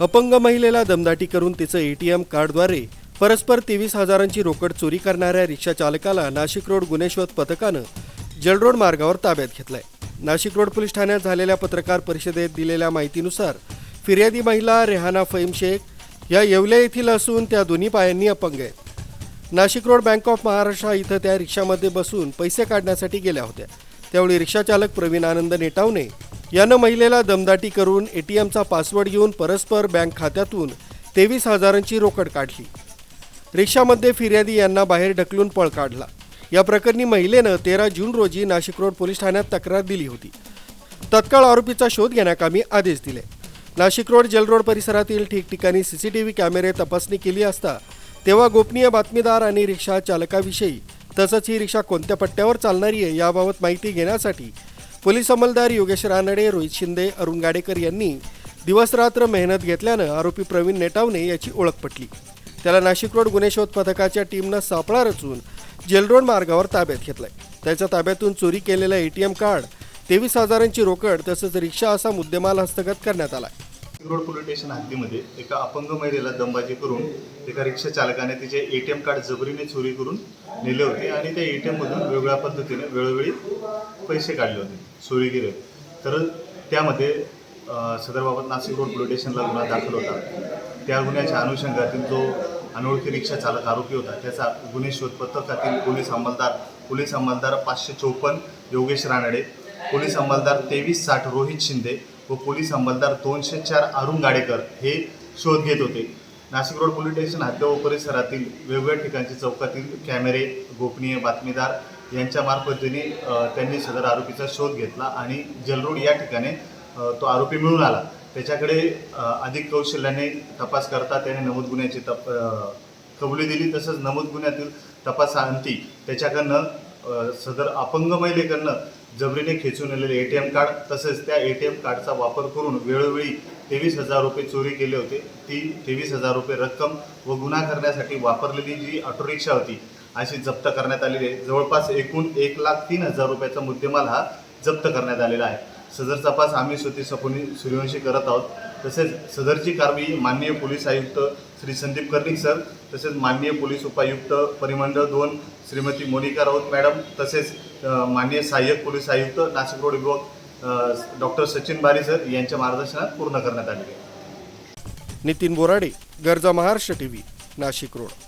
अपंग महिलेला दमदाटी करून तिचं एटीएम कार्डद्वारे परस्पर तेवीस हजारांची रोकड चोरी करणाऱ्या रिक्षा चालकाला नाशिक रोड गुन्हे शोध पथकानं जलरोड मार्गावर ताब्यात घेतलंय. नाशिक रोड पोलीस ठाण्यात झालेल्या पत्रकार परिषदेत दिलेल्या माहितीनुसार फिर्यादी महिला रेहाना फैम शेख या येवले येथील असून त्या दोन्ही पायांनी अपंग आहेत. Nashik road bank of Maharashtra इथं त्या रिक्षामध्ये बसून पैसे काढण्यासाठी गेल्या होत्या. त्यावेळी रिक्षाचालक प्रवीण आनंद नेटावणे यानं महिलेला दमदाटी करून एटीएमचा पासवर्ड घेऊन परस्पर बँक खात्यातून तेवीस हजारांची रोकड काढली. रिक्षामध्ये फिर्यादी यांना बाहेर ढकलून पळ काढला. या प्रकरणी महिलेनं तेरा जून रोजी नाशिक रोड पोलीस ठाण्यात तक्रार दिली होती. तत्काळ आरोपीचा शोध घेण्याकामी आदेश दिले. नाशिक रोड जलरोड परिसरातील ठिकठिकाणी सीसीटीव्ही कॅमेरे तपासणी केली असता तेव्हा गोपनीय बातमीदार आणि रिक्षा चालकाविषयी तसंच ही रिक्षा कोणत्या पट्ट्यावर चालणारी आहे याबाबत माहिती घेण्यासाठी पोलीस अंमलदार योगेश रानडे रोहित शिंदे अरुण गाडेकर यांनी दिवसरात्र मेहनत घेतल्यानं आरोपी प्रवीण नेटावने याची ओळख पटली. त्याला नाशिक रोड गुन्हे शोध पथकाच्या टीमनं सापळा रचून जेलरोड मार्गावर ताब्यात घेतलाय. त्याच्या ताब्यातून चोरी केलेलं एटीएम कार्ड तेवीस हजारांची रोकड तसंच रिक्षा असा मुद्देमाल हस्तगत करण्यात आला रोड पोलीस स्टेशन हद्दीमध्ये एका अपंग महिलेला दमबाजी करून एका रिक्षा चालकाने तिचे ए टी एम कार्ड जबरीने चोरी करून नेले होते आणि त्या ए टी एममधून वेगवेगळ्या पद्धतीने वेळोवेळी पैसे काढले होते चोरी केले तर त्यामध्ये सदरबाबत नाशिक रोड पोलीस स्टेशनला गुन्हा दाखल होता. त्या गुन्ह्याच्या अनुषंगातील जो अनोळखी रिक्षा चालक आरोपी होता त्याचा गुन्हे शोध पथकातील पोलीस अंमलदार पोलीस अंमलदार पाचशे चौपन्न योगेश रानडे पोलीस अंमलदार तेवीस साठ रोहित शिंदे व पोलीस अंमलदार दोनशे चार अरुण गाडेकर हे शोध घेत होते. नाशिक रोड पोलीस स्टेशन हद्द व परिसरातील वेगवेगळ्या ठिकाणचे चौकातील कॅमेरे गोपनीय बातमीदार यांच्या मार्फतीने त्यांनी सदर आरोपीचा शोध घेतला आणि जलरोड या ठिकाणी तो आरोपी मिळून आला. त्याच्याकडे अधिक कौशल्याने तपास करता त्याने नमूद गुन्ह्याची तप कबुली दिली तसंच नमूद गुन्ह्यातील तपासाअंती त्याच्याकडनं सदर अपंग महिलेकडनं जबरीने खेचून आलेले ए टी एम कार्ड तसेच त्या ए टी एम कार्डचा वापर करून वेळोवेळी तेवीस हजार रुपये चोरी केले होते. ती तेवीस हजार रुपये रक्कम व गुन्हा करण्यासाठी वापरलेली जी ऑटोरिक्षा होती अशी जप्त करण्यात आलेली आहे. जवळपास एकूण एक लाख तीन हजार रुपयाचा मुद्देमाल हा जप्त करण्यात आलेला आहे. सदर तपास आम्ही स्वतः सपोनी सूर्यवंशी करत आहोत. तसेच सदरची कारवाई माननीय पोलीस आयुक्त श्री संदीप कर्णिक सर तसेच माननीय पोलीस उपायुक्त परिमंडळ दोन श्रीमती मोनिका राऊत मॅडम तसेच माननीय सहाय्यक पोलीस आयुक्त नाशिक रोड विभाग डॉक्टर सचिन बारी सर यांच्या मार्गदर्शनात पूर्ण करण्यात आलेली आहे. नितीन बोराडे गरजा महाराष्ट्र टीव्ही नाशिक रोड.